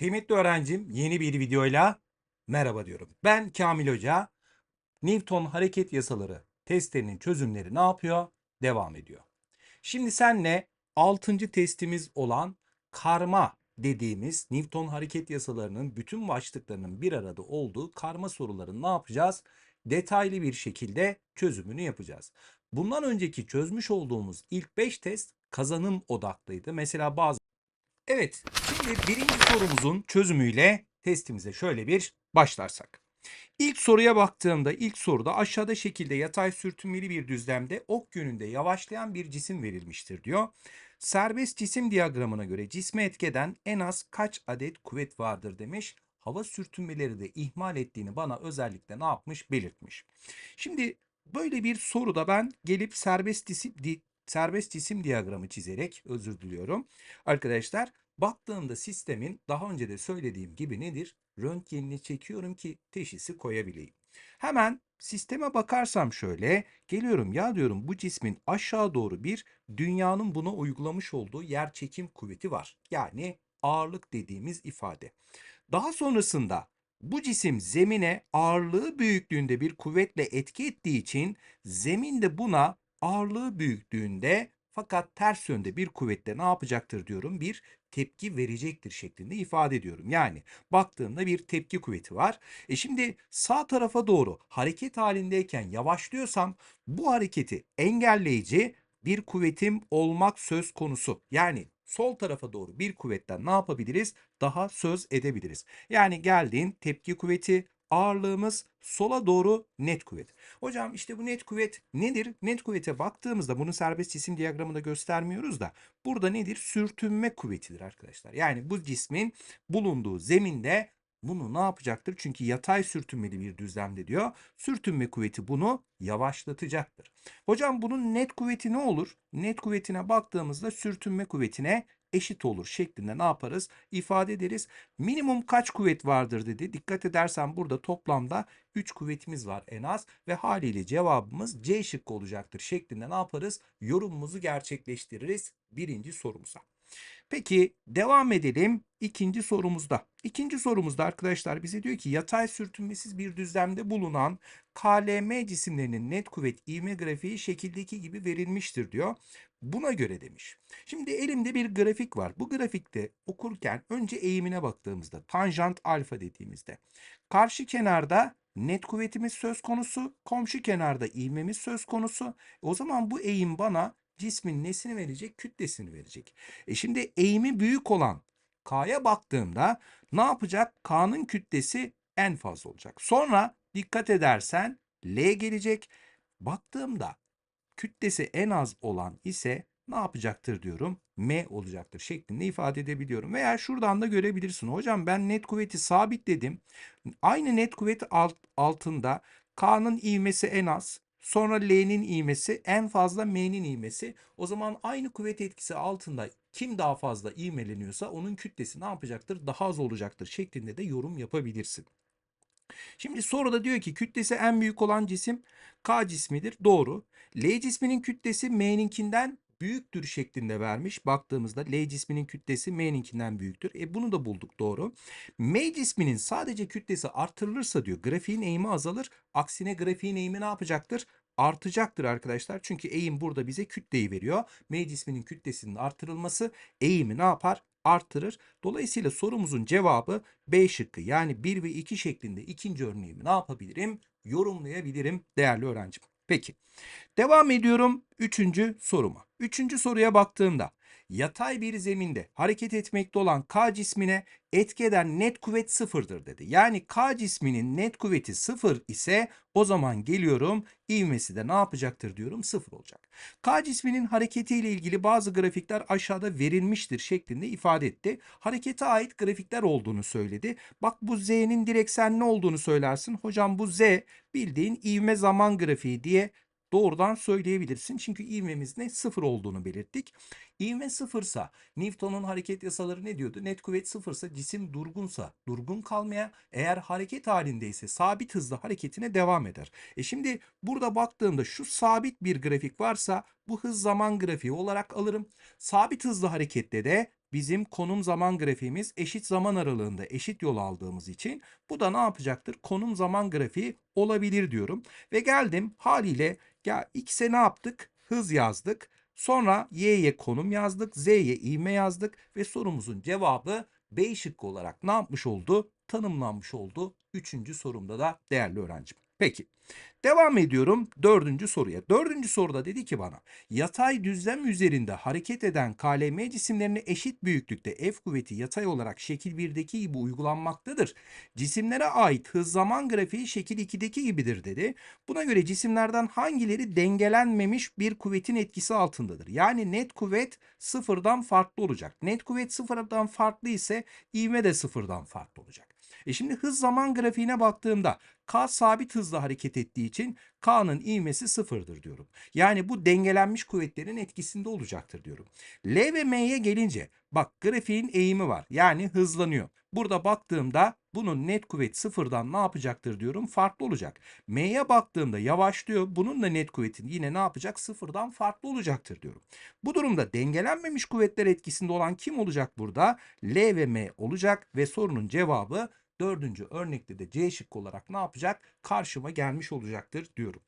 Kıymetli öğrencim yeni bir videoyla merhaba diyorum. Ben Kamil Hoca. Newton hareket yasaları testlerinin çözümleri ne yapıyor? Devam ediyor. Şimdi senle 6. testimiz olan karma dediğimiz Newton hareket yasalarının bütün başlıklarının bir arada olduğu karma soruların ne yapacağız? Detaylı bir şekilde çözümünü yapacağız. Bundan önceki çözmüş olduğumuz ilk 5 test kazanım odaklıydı. Mesela bazı Evet, şimdi birinci sorumuzun çözümüyle testimize şöyle bir başlarsak. İlk soruya baktığımda ilk soruda aşağıda şekilde yatay sürtünmeli bir düzlemde ok yönünde yavaşlayan bir cisim verilmiştir diyor. Serbest cisim diyagramına göre cisme etkeden en az kaç adet kuvvet vardır demiş. Hava sürtünmeleri de ihmal ettiğini bana özellikle ne yapmış belirtmiş. Şimdi böyle bir soruda ben gelip serbest cisim, serbest cisim diyagramı çizerek özür diliyorum. Arkadaşlar baktığımda sistemin daha önce de söylediğim gibi nedir? Röntgenini çekiyorum ki teşhisi koyabileyim. Hemen sisteme bakarsam şöyle geliyorum ya diyorum bu cismin aşağı doğru bir dünyanın buna uygulamış olduğu yer çekim kuvveti var. Yani ağırlık dediğimiz ifade. Daha sonrasında bu cisim zemine ağırlığı büyüklüğünde bir kuvvetle etki ettiği için zemin de buna ağırlığı büyüklüğünde fakat ters yönde bir kuvvetle ne yapacaktır diyorum? Bir tepki verecektir şeklinde ifade ediyorum. Yani baktığımda bir tepki kuvveti var. E şimdi sağ tarafa doğru hareket halindeyken yavaşlıyorsam bu hareketi engelleyici bir kuvvetim olmak söz konusu. Yani sol tarafa doğru bir kuvvetten ne yapabiliriz? Daha söz edebiliriz. Yani geldiğin tepki kuvveti ağırlığımız sola doğru net kuvvet. Hocam işte bu net kuvvet nedir? Net kuvvete baktığımızda bunu serbest cisim diyagramında göstermiyoruz da burada nedir? Sürtünme kuvvetidir arkadaşlar. Yani bu cismin bulunduğu zeminde bunu ne yapacaktır? Çünkü yatay sürtünmeli bir düzlemde diyor. Sürtünme kuvveti bunu yavaşlatacaktır. Hocam bunun net kuvveti ne olur? Net kuvvetine baktığımızda sürtünme kuvvetine eşit olur şeklinde ne yaparız? İfade ederiz. Minimum kaç kuvvet vardır dedi. Dikkat edersen burada toplamda 3 kuvvetimiz var en az ve haliyle cevabımız C şıkkı olacaktır şeklinde ne yaparız? Yorumumuzu gerçekleştiririz birinci sorumuza. Peki devam edelim ikinci sorumuzda. İkinci sorumuzda arkadaşlar bize diyor ki yatay sürtünmesiz bir düzlemde bulunan KLM cisimlerinin net kuvvet ivme grafiği şekildeki gibi verilmiştir diyor. Buna göre demiş. Şimdi elimde bir grafik var. Bu grafikte okurken önce eğimine baktığımızda tanjant alfa dediğimizde karşı kenarda net kuvvetimiz söz konusu, komşu kenarda ivmemiz söz konusu. O zaman bu eğim bana cismin nesini verecek? Kütlesini verecek. E şimdi eğimi büyük olan K'ya baktığımda ne yapacak? K'nın kütlesi en fazla olacak. Sonra dikkat edersen L gelecek. Baktığımda kütlesi en az olan ise ne yapacaktır diyorum? M olacaktır şeklinde ifade edebiliyorum. Veya şuradan da görebilirsin. Hocam ben net kuvveti sabitledim. Aynı net kuvvet alt, altında K'nın ivmesi en az. Sonra L'nin ivmesi en fazla M'nin ivmesi. O zaman aynı kuvvet etkisi altında kim daha fazla ivmeleniyorsa onun kütlesi ne yapacaktır? Daha az olacaktır şeklinde de yorum yapabilirsin. Şimdi soruda diyor ki kütlesi en büyük olan cisim K cismidir. Doğru. L cisminin kütlesi M'ninkinden büyüktür şeklinde vermiş. Baktığımızda L cisminin kütlesi M'ninkinden büyüktür. E bunu da bulduk doğru. M cisminin sadece kütlesi artırılırsa diyor grafiğin eğimi azalır. Aksine grafiğin eğimi ne yapacaktır? Artacaktır arkadaşlar. Çünkü eğim burada bize kütleyi veriyor. M cisminin kütlesinin artırılması eğimi ne yapar? Artırır. Dolayısıyla sorumuzun cevabı B şıkkı. Yani 1 ve 2 şeklinde ikinci örneğimi ne yapabilirim? Yorumlayabilirim değerli öğrencim. Peki. Devam ediyorum üçüncü soruma. Üçüncü soruya baktığımda yatay bir zeminde hareket etmekte olan K cismine etki eden net kuvvet sıfırdır dedi. Yani K cisminin net kuvveti sıfır ise o zaman geliyorum ivmesi de ne yapacaktır diyorum sıfır olacak. K cisminin hareketiyle ilgili bazı grafikler aşağıda verilmiştir şeklinde ifade etti. Harekete ait grafikler olduğunu söyledi. Bak bu Z'nin direkt sen ne olduğunu söylersin. Hocam bu Z bildiğin ivme zaman grafiği diye doğrudan söyleyebilirsin. Çünkü ivmemiz ne? Sıfır olduğunu belirttik. İvme sıfırsa Newton'un hareket yasaları ne diyordu? Net kuvvet sıfırsa cisim durgunsa durgun kalmaya eğer hareket halindeyse sabit hızla hareketine devam eder. E şimdi burada baktığımda şu sabit bir grafik varsa bu hız zaman grafiği olarak alırım. Sabit hızlı harekette de bizim konum zaman grafiğimiz eşit zaman aralığında eşit yol aldığımız için bu da ne yapacaktır? Konum zaman grafiği olabilir diyorum. Ve geldim haliyle ya x'e ne yaptık? Hız yazdık. Sonra y'ye konum yazdık, z'ye ivme yazdık ve sorumuzun cevabı B şıkkı olarak ne yapmış oldu? Tanımlanmış oldu. Üçüncü sorumda da değerli öğrencim. Peki. Devam ediyorum dördüncü soruya. Dördüncü soruda dedi ki bana yatay düzlem üzerinde hareket eden KLM cisimlerine eşit büyüklükte F kuvveti yatay olarak şekil 1'deki gibi uygulanmaktadır. Cisimlere ait hız zaman grafiği şekil 2'deki gibidir dedi. Buna göre cisimlerden hangileri dengelenmemiş bir kuvvetin etkisi altındadır? Yani net kuvvet sıfırdan farklı olacak. Net kuvvet sıfırdan farklı ise ivme de sıfırdan farklı olacak. E şimdi hız zaman grafiğine baktığımda K sabit hızla hareket ettiği için K'nın ivmesi sıfırdır diyorum. Yani bu dengelenmiş kuvvetlerin etkisinde olacaktır diyorum. L ve M'ye gelince bak grafiğin eğimi var. Yani hızlanıyor. Burada baktığımda bunun net kuvvet sıfırdan ne yapacaktır diyorum farklı olacak. M'ye baktığımda yavaşlıyor. Bunun da net kuvvetin yine ne yapacak? Sıfırdan farklı olacaktır diyorum. Bu durumda dengelenmemiş kuvvetler etkisinde olan kim olacak burada? L ve M olacak ve sorunun cevabı dördüncü örnekte de C şıkkı olarak ne yapacak? Karşıma gelmiş olacaktır diyorum.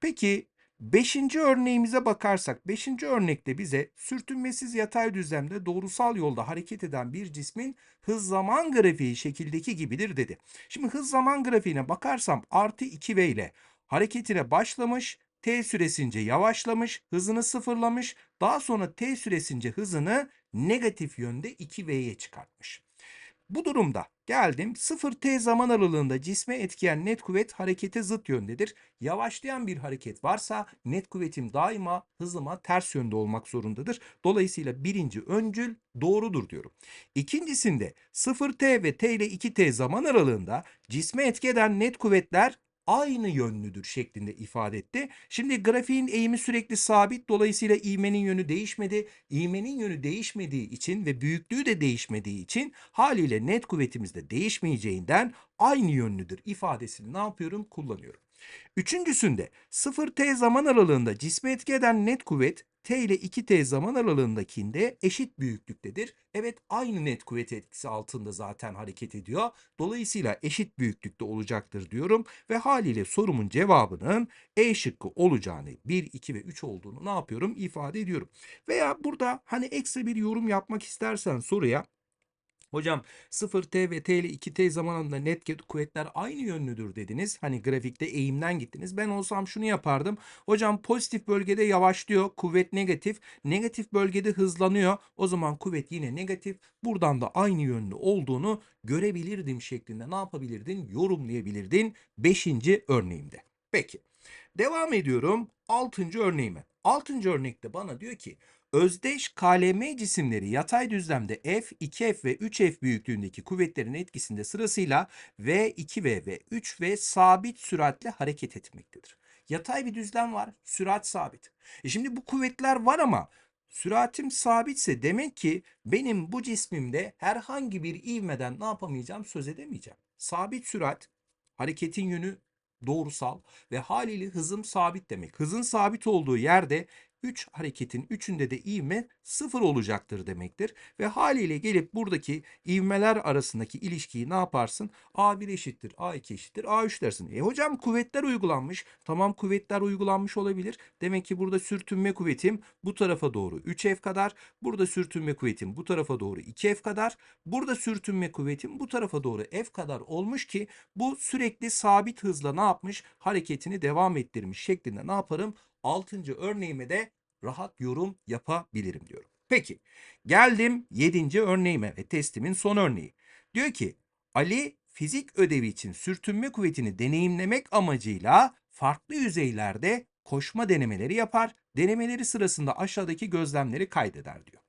Peki beşinci örneğimize bakarsak beşinci örnekte bize sürtünmesiz yatay düzlemde doğrusal yolda hareket eden bir cismin hız zaman grafiği şekildeki gibidir dedi. Şimdi hız zaman grafiğine bakarsam artı 2V ile hareketine başlamış T süresince yavaşlamış, hızını sıfırlamış, daha sonra T süresince hızını negatif yönde 2V'ye çıkartmış. Bu durumda geldim 0t zaman aralığında cisme etkileyen net kuvvet harekete zıt yöndedir. Yavaşlayan bir hareket varsa net kuvvetim daima hızıma ters yönde olmak zorundadır. Dolayısıyla birinci öncül doğrudur diyorum. İkincisinde 0t ve t ile 2t zaman aralığında cisme etki net kuvvetler aynı yönlüdür şeklinde ifade etti. Şimdi grafiğin eğimi sürekli sabit dolayısıyla ivmenin yönü değişmedi. İvmenin yönü değişmediği için ve büyüklüğü de değişmediği için haliyle net kuvvetimiz de değişmeyeceğinden aynı yönlüdür ifadesini ne yapıyorum? Kullanıyorum. Üçüncüsünde 0t zaman aralığında cisme etki eden net kuvvet t ile 2t zaman aralığındakinde eşit büyüklüktedir. Evet aynı net kuvvet etkisi altında zaten hareket ediyor. Dolayısıyla eşit büyüklükte olacaktır diyorum ve haliyle sorumun cevabının E şıkkı olacağını 1, 2 ve 3 olduğunu ne yapıyorum ifade ediyorum. Veya burada hani ekstra bir yorum yapmak istersen soruya Hocam 0t ve t ile 2t zamanında net kuvvetler aynı yönlüdür dediniz. Hani grafikte eğimden gittiniz. Ben olsam şunu yapardım. Hocam pozitif bölgede yavaşlıyor. Kuvvet negatif. Negatif bölgede hızlanıyor. O zaman kuvvet yine negatif. Buradan da aynı yönlü olduğunu görebilirdim şeklinde ne yapabilirdin? Yorumlayabilirdin 5. örneğimde. Peki. Devam ediyorum 6. örneğime. 6. örnekte bana diyor ki Özdeş KLM cisimleri yatay düzlemde F, 2F ve 3F büyüklüğündeki kuvvetlerin etkisinde sırasıyla V, 2V ve 3V sabit süratle hareket etmektedir. Yatay bir düzlem var, sürat sabit. E şimdi bu kuvvetler var ama süratim sabitse demek ki benim bu cismimde herhangi bir ivmeden ne yapamayacağım söz edemeyeceğim. Sabit sürat hareketin yönü doğrusal ve haliyle hızım sabit demek. Hızın sabit olduğu yerde 3 hareketin üçünde de ivme sıfır olacaktır demektir. Ve haliyle gelip buradaki ivmeler arasındaki ilişkiyi ne yaparsın? A1 eşittir, A2 eşittir, A3 dersin. E hocam kuvvetler uygulanmış. Tamam kuvvetler uygulanmış olabilir. Demek ki burada sürtünme kuvvetim bu tarafa doğru 3F kadar. Burada sürtünme kuvvetim bu tarafa doğru 2F kadar. Burada sürtünme kuvvetim bu tarafa doğru F kadar olmuş ki bu sürekli sabit hızla ne yapmış? Hareketini devam ettirmiş şeklinde ne yaparım? Altıncı örneğime de rahat yorum yapabilirim diyorum. Peki geldim yedinci örneğime ve testimin son örneği. Diyor ki Ali fizik ödevi için sürtünme kuvvetini deneyimlemek amacıyla farklı yüzeylerde koşma denemeleri yapar. Denemeleri sırasında aşağıdaki gözlemleri kaydeder diyor.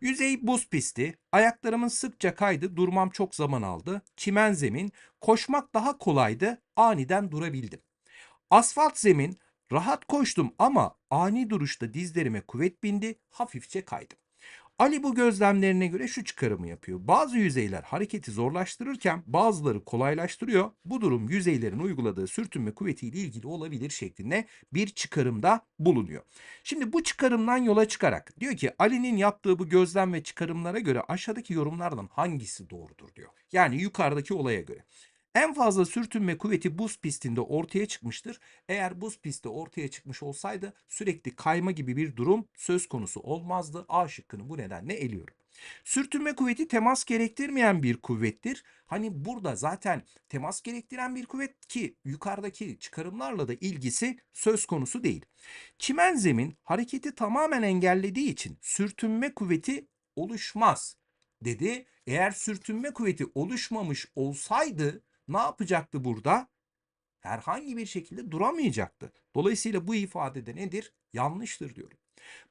Yüzey buz pisti, ayaklarımın sıkça kaydı, durmam çok zaman aldı. Çimen zemin, koşmak daha kolaydı, aniden durabildim. Asfalt zemin, Rahat koştum ama ani duruşta dizlerime kuvvet bindi, hafifçe kaydım. Ali bu gözlemlerine göre şu çıkarımı yapıyor. Bazı yüzeyler hareketi zorlaştırırken bazıları kolaylaştırıyor. Bu durum yüzeylerin uyguladığı sürtünme kuvvetiyle ilgili olabilir şeklinde bir çıkarımda bulunuyor. Şimdi bu çıkarımdan yola çıkarak diyor ki Ali'nin yaptığı bu gözlem ve çıkarımlara göre aşağıdaki yorumlardan hangisi doğrudur diyor. Yani yukarıdaki olaya göre. En fazla sürtünme kuvveti buz pistinde ortaya çıkmıştır. Eğer buz pisti ortaya çıkmış olsaydı sürekli kayma gibi bir durum söz konusu olmazdı. A şıkkını bu nedenle eliyorum. Sürtünme kuvveti temas gerektirmeyen bir kuvvettir. Hani burada zaten temas gerektiren bir kuvvet ki yukarıdaki çıkarımlarla da ilgisi söz konusu değil. Çimen zemin hareketi tamamen engellediği için sürtünme kuvveti oluşmaz dedi. Eğer sürtünme kuvveti oluşmamış olsaydı ne yapacaktı burada? Herhangi bir şekilde duramayacaktı. Dolayısıyla bu ifadede nedir? Yanlıştır diyorum.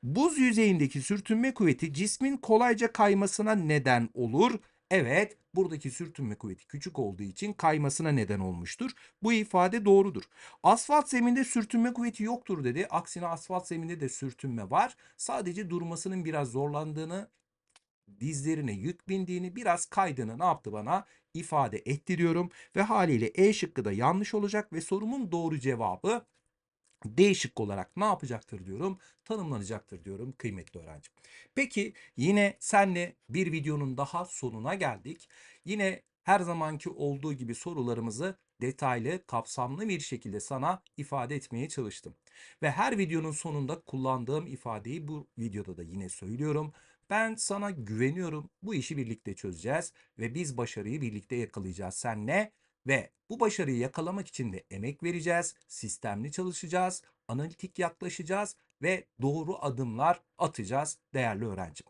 Buz yüzeyindeki sürtünme kuvveti cismin kolayca kaymasına neden olur. Evet, buradaki sürtünme kuvveti küçük olduğu için kaymasına neden olmuştur. Bu ifade doğrudur. Asfalt zeminde sürtünme kuvveti yoktur dedi. Aksine asfalt zeminde de sürtünme var. Sadece durmasının biraz zorlandığını, dizlerine yük bindiğini, biraz kaydığını ne yaptı bana? ifade ettiriyorum ve haliyle E şıkkı da yanlış olacak ve sorumun doğru cevabı D şıkkı olarak ne yapacaktır diyorum? Tanımlanacaktır diyorum kıymetli öğrencim. Peki yine senle bir videonun daha sonuna geldik. Yine her zamanki olduğu gibi sorularımızı detaylı, kapsamlı bir şekilde sana ifade etmeye çalıştım. Ve her videonun sonunda kullandığım ifadeyi bu videoda da yine söylüyorum. Ben sana güveniyorum. Bu işi birlikte çözeceğiz ve biz başarıyı birlikte yakalayacağız senle ve bu başarıyı yakalamak için de emek vereceğiz, sistemli çalışacağız, analitik yaklaşacağız ve doğru adımlar atacağız değerli öğrencim.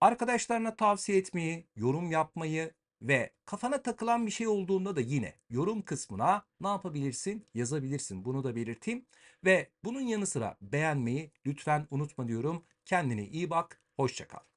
Arkadaşlarına tavsiye etmeyi, yorum yapmayı ve kafana takılan bir şey olduğunda da yine yorum kısmına ne yapabilirsin? Yazabilirsin. Bunu da belirteyim. Ve bunun yanı sıra beğenmeyi lütfen unutma diyorum. Kendine iyi bak. Hoşça kal.